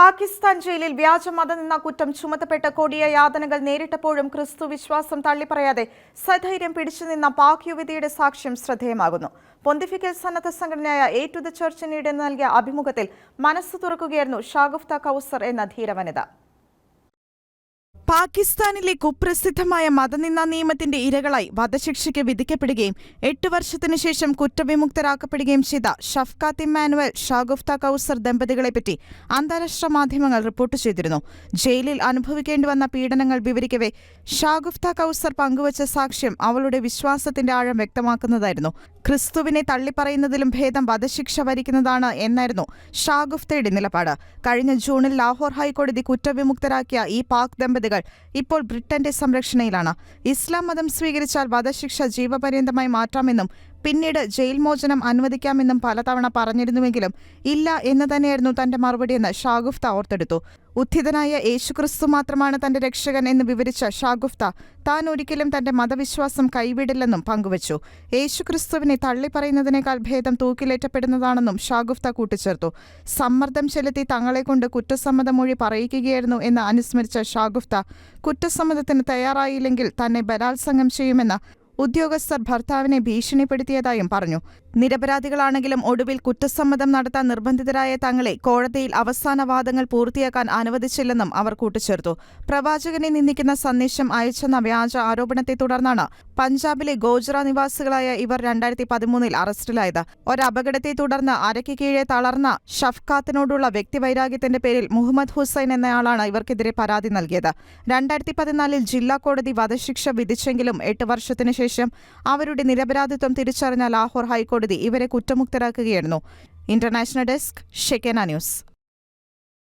പാകിസ്ഥാൻ ജയിലിൽ വ്യാജ മതനിന്ന കുറ്റം ചുമത്തപ്പെട്ട കൊടിയ യാതനകൾ നേരിട്ടപ്പോഴും ക്രിസ്തു വിശ്വാസം തള്ളിപ്പറയാതെ സധൈര്യം പിടിച്ചുനിന്ന പാക് യുവതിയുടെ സാക്ഷ്യം ശ്രദ്ധേയമാകുന്നു. പൊന്തിഫിക്കൽ സന്നദ്ധ സംഘടനയായ എ ടു ദ ചർച്ചിനീടെ നൽകിയ അഭിമുഖത്തിൽ മനസ്സ് തുറക്കുകയായിരുന്നു ഷാഗുഫ്ത കൌസർ എന്ന ധീരവനിത. പാകിസ്ഥാനിലെ കുപ്രസിദ്ധമായ മതനിന്ദ നിയമത്തിന്റെ ഇരകളായി വധശിക്ഷയ്ക്ക് വിധിക്കപ്പെടുകയും എട്ട് വർഷത്തിനു ശേഷം കുറ്റവിമുക്തരാക്കപ്പെടുകയും ചെയ്ത ഷഫ്കാത്ത് ഇമ്മാനുവൽ ഷാഗുഫ്ത കൌസർ ദമ്പതികളെപ്പറ്റി അന്താരാഷ്ട്ര മാധ്യമങ്ങൾ റിപ്പോർട്ട് ചെയ്തിരുന്നു. ജയിലിൽ അനുഭവിക്കേണ്ടി വന്ന പീഡനങ്ങൾ വിവരിക്കവേ ഷാഗുഫ്ത കൌസർ പങ്കുവച്ച സാക്ഷ്യം അവളുടെ വിശ്വാസത്തിന്റെ ആഴം വ്യക്തമാക്കുന്നതായിരുന്നു. ക്രിസ്തുവിനെ തള്ളിപ്പറയുന്നതിലും ഭേദം വധശിക്ഷ വരിക്കുന്നതാണ് എന്നായിരുന്നു ഷാഗുഫ്തയുടെ നിലപാട്. കഴിഞ്ഞ ജൂണിൽ ലാഹോർ ഹൈക്കോടതി കുറ്റവിമുക്തരാക്കിയ ഈ പാക് ദമ്പതികൾ ഇപ്പോൾ ബ്രിട്ടന്റെ സംരക്ഷണയിലാണ്. ഇസ്ലാം മതം സ്വീകരിച്ചാൽ വധശിക്ഷ ജീവപര്യന്തമായി മാറ്റാമെന്നും പിന്നീട് ജയിൽ മോചനം അനുവദിക്കാമെന്നും പലതവണ പറഞ്ഞിരുന്നുവെങ്കിലും ഇല്ല എന്ന് തന്നെയായിരുന്നു തന്റെ മറുപടിയെന്ന് ഷാഗുഫ്ത ഓർത്തെടുത്തു. ഉത്ഥിതനായ യേശുക്രിസ്തു മാത്രമാണ് തന്റെ രക്ഷകൻ എന്ന് വിവരിച്ച ഷാഗുഫ്ത താൻ ഒരിക്കലും തന്റെ മതവിശ്വാസം കൈവിടില്ലെന്നും പങ്കുവച്ചു. യേശുക്രിസ്തുവിനെ തള്ളിപ്പറയുന്നതിനേക്കാൾ ഭേദം തൂക്കിലേറ്റപ്പെടുന്നതാണെന്നും ഷാഗുഫ്ത കൂട്ടിച്ചേർത്തു. സമ്മർദ്ദം ചെലുത്തി തങ്ങളെക്കൊണ്ട് കുറ്റസമ്മതമൊഴി പറയിക്കുകയായിരുന്നു എന്ന് അനുസ്മരിച്ച ഷാഗുഫ്ത കുറ്റസമ്മതത്തിന് തയ്യാറായില്ലെങ്കിൽ തന്നെ ബലാത്സംഗം ചെയ്യുമെന്ന് ഉദ്യോഗസ്ഥർ ഭർത്താവിനെ ഭീഷണിപ്പെടുത്തിയതായും പറഞ്ഞു. നിരപരാധികളാണെങ്കിലും ഒടുവിൽ കുറ്റസമ്മതം നടത്താൻ നിർബന്ധിതരായ തങ്ങളെ കോടതിയിൽ അവസാന വാദങ്ങൾ പൂർത്തിയാക്കാൻ അനുവദിച്ചില്ലെന്നും അവർ കൂട്ടിച്ചേർത്തു. പ്രവാചകനെ നിന്ദിക്കുന്ന സന്ദേശം അയച്ചെന്ന വ്യാജ ആരോപണത്തെ തുടർന്നാണ് പഞ്ചാബിലെ ഗോജ്ര നിവാസികളായ ഇവർ രണ്ടായിരത്തി പതിമൂന്നിൽ അറസ്റ്റിലായത്. ഒരപകടത്തെ തുടർന്ന് അരയ്ക്ക് കീഴെ തളർന്ന ഷഫ്കാത്തിനോടുള്ള വ്യക്തിവൈരാഗ്യത്തിന്റെ പേരിൽ മുഹമ്മദ് ഹുസൈൻ എന്നയാളാണ് ഇവർക്കെതിരെ പരാതി നൽകിയത്. രണ്ടായിരത്തി പതിനാലിൽ ജില്ലാ കോടതി വധശിക്ഷ വിധിച്ചെങ്കിലും എട്ട് വർഷത്തിനു ശേഷം അവരുടെ നിരപരാധിത്വം തിരിച്ചറിഞ്ഞ ലാഹോർ ഹൈക്കോടതി ഇവരെ കുറ്റമുക്തരാക്കുകയായിരുന്നു. ഇന്റർനാഷണൽ ഡെസ്ക് ഷെക്കേന ന്യൂസ്.